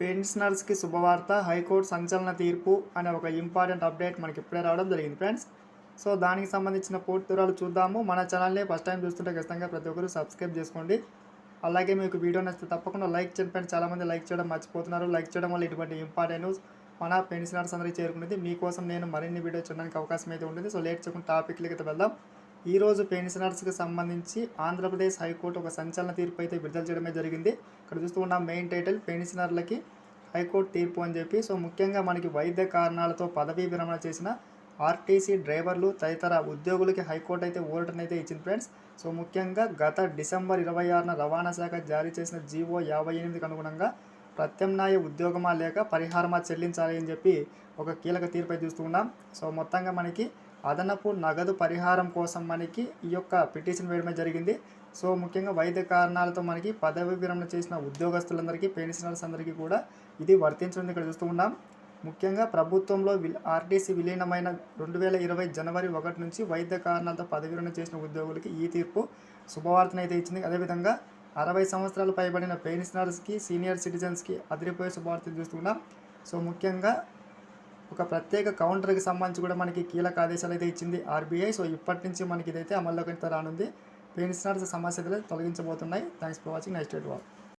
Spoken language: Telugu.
పెన్షనర్స్కి శుభవార్త హైకోర్టు సంచలన తీర్పు అనే ఒక ఇంపార్టెంట్ అప్డేట్ మనకి ఇప్పుడే రావడం జరిగింది ఫ్రెండ్స్. సో దానికి సంబంధించిన పూర్తి వివరాలు చూద్దాము. మన ఛానల్ని ఫస్ట్ టైం చూస్తుంటే ఖచ్చితంగా ప్రతి ఒక్కరు సబ్స్క్రైబ్ చేసుకోండి. అలాగే మీకు వీడియో నచ్చితే తప్పకుండా లైక్ చేయండి ఫ్రెండ్స్. చాలామంది లైక్ చేయడం మర్చిపోతున్నారు. లైక్ చేయడం వల్ల ఇటువంటి ఇంపార్టెంట్ న్యూస్ మన పెన్షనర్స్ అందరికీ చేరుకునేది. మీకోసం నేను మరిన్ని వీడియో చూడడానికి అవకాశం అయితే ఉంటుంది. సో లేట్ చేయకుండా టాపిక్లకి అయితే వెళ్దాం. ఈరోజు పెన్షనర్స్కి సంబంధించి ఆంధ్రప్రదేశ్ హైకోర్టు ఒక సంచలన తీర్పు అయితే విడుదల చేయడమే జరిగింది. ఇక్కడ చూస్తూ ఉన్న మెయిన్ టైటిల్ పెన్షనర్లకి హైకోర్టు తీర్పు అని చెప్పి. సో ముఖ్యంగా మనకి వైద్య కారణాలతో పదవీ విరమణ చేసిన ఆర్టీసీ డ్రైవర్లు తదితర ఉద్యోగులకి హైకోర్టు అయితే ఓటర్ని అయితే ఇచ్చింది ఫ్రెండ్స్. సో ముఖ్యంగా గత డిసెంబర్ ఇరవై ఆరున రవాణా శాఖ జారీ చేసిన జీవో యాభై ఎనిమిదికి అనుగుణంగా ప్రత్యామ్నాయ ఉద్యోగమా లేక పరిహారమా చెల్లించాలి అని చెప్పి ఒక కీలక తీర్పు చూస్తూ ఉన్నాం. సో మొత్తంగా మనకి అదనపు నగదు పరిహారం కోసం మనకి ఈ యొక్క పిటిషన్ వేయడమే జరిగింది. సో ముఖ్యంగా వైద్య కారణాలతో మనకి పదవి విరమణ చేసిన ఉద్యోగస్తులందరికీ పెన్షనర్స్ అందరికీ కూడా ఇది వర్తించడం ఇక్కడ చూస్తూ ఉన్నాం. ముఖ్యంగా ప్రభుత్వంలో విల్ ఆర్టీసీ విలీనమైన రెండు వేల ఇరవై జనవరి ఒకటి నుంచి వైద్య కారణాలతో పదవి విరమణ చేసిన ఉద్యోగులకి ఈ తీర్పు శుభవార్తను అయితే ఇచ్చింది. అదేవిధంగా అరవై సంవత్సరాలు పైబడిన పెన్షనర్స్కి సీనియర్ సిటిజన్స్కి అదిరిపోయే శుభవార్త చూస్తున్నాం సో ముఖ్యంగా ఒక ప్రత్యేక కౌంటర్కి సంబంధించి కూడా మనకి కీలక ఆదేశాలు అయితే ఇచ్చింది ఆర్బీఐ. సో ఇప్పటి నుంచి మనకి ఇదైతే అమల్లోకి అయితే రానుంది. పెన్షనర్స్ సమస్యలు తొలగించబోతున్నాయి. Thanks for watching. Next date wall